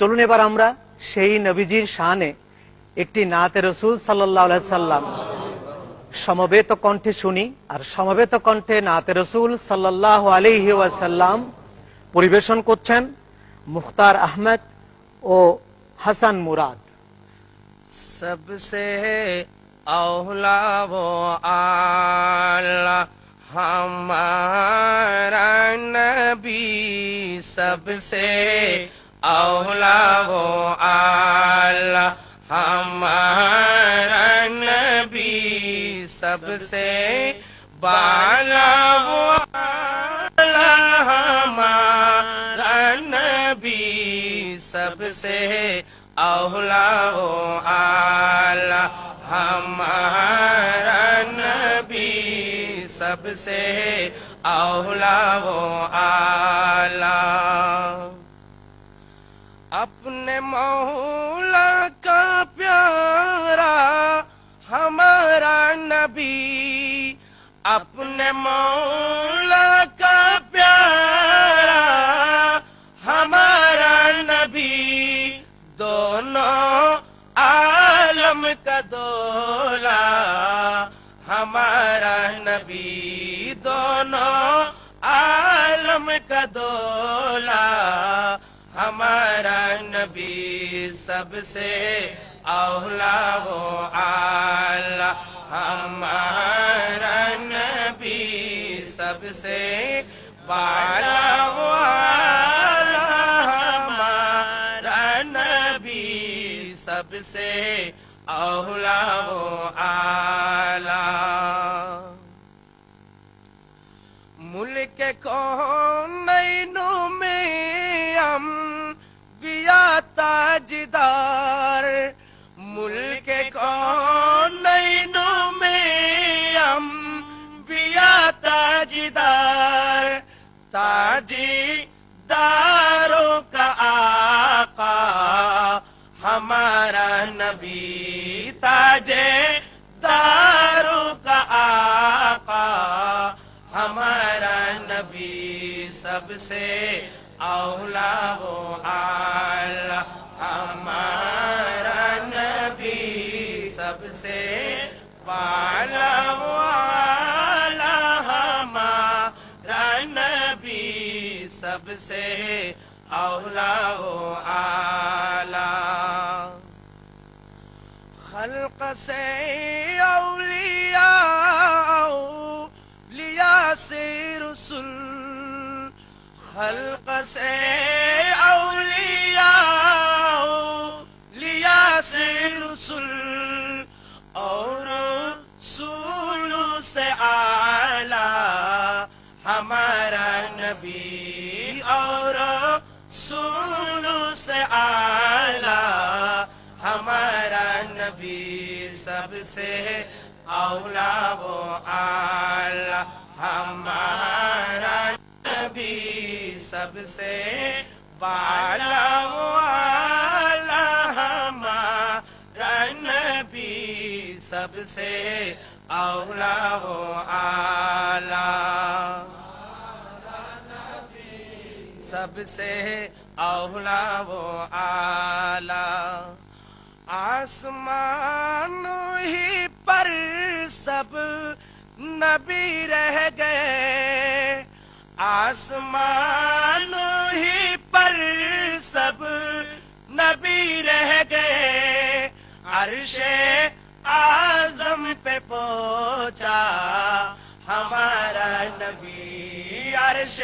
চলুন এবার আমরা সেই নবীজির শাহানে একটি নাতে রসুল সাল্লাম সমবেত কণ্ঠে শুনি, আর সমবেত কণ্ঠে নাতে রসুল সাল্লাহ আলহি ওয়াসাল্লাম পরিবেশন করছেন মুখতার আহমেদ ও হাসান মুরাদ। সবসে আহলা ও আল্লাহ اولا وہ آلہ ہمارا نبی سب سے بالا وہ آلہ ہمارا نبی سب سے اولا وہ آلہ ہمارا نبی سب سے اولا وہ آلہ اپنے مولا کا پیارا، ہمارا نبی۔ اپنے مولا کا پیارا، ہمارا نبی۔ دونوں عالم کا دولا، ہمارا نبی۔ دونوں عالم کا دولا۔ میرا نبی سب سے اولا ہو آلہ ہمارا نبی سب سے بالا ہو آلہ ہمارا نبی سب سے اولا ہو آلہ ملک کو نینوں میں ہم تاجدار، ملک کون نینوں میں ہم بیا تاجدار تاجی داروں کا آقا، ہمارا نبی تاجے داروں کا آقا ہمارا نبی سب سے اولا ہو آلہ ہمارا نبی سب سے پالا ہو آلہ ہمارا نبی سب سے اولا ہو آلہ خلق سے اولیاء سے رسول خلق سے اولیاء لیا سے رسل اور رسول سے آلہ ہمارا نبی اور رسول سے آلہ ہمارا نبی سب سے اولا وہ آلہ ہمارا نبی سب سے بالا والا، ہمارا نبی سب سے اولا و آلہ سب سے اولا و آلہ آسمان ہی پر سب نبی رہ گئے۔ آسمان ہی پر سب نبی رہ گئے۔ عرش آزم پہ پہنچا۔ ہمارا نبی عرش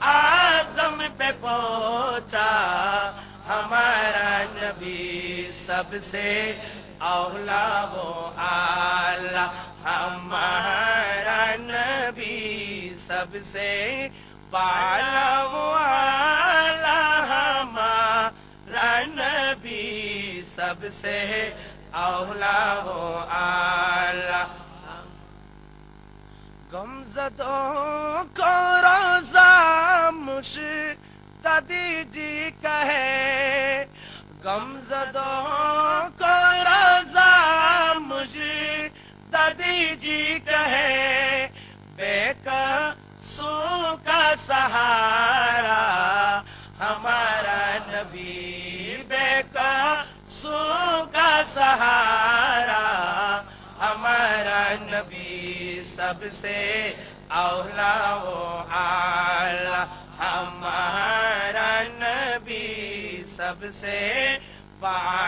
آزم پہ پہنچا۔ ہمارا نبی سب سے اولا وہ آلہ ہمارا نبی سب سے پالا والا ہمارا نبی سب سے اولا ہو آلہ۔ گمزدوں کو روزہ مش تدی جی کہے گمزدوں جی کہے بے کا سو کا سہارا، ہمارا نبی بے کا سو کا سہارا، ہمارا نبی سب سے اولا و آلہ ہمارا نبی سب سے پار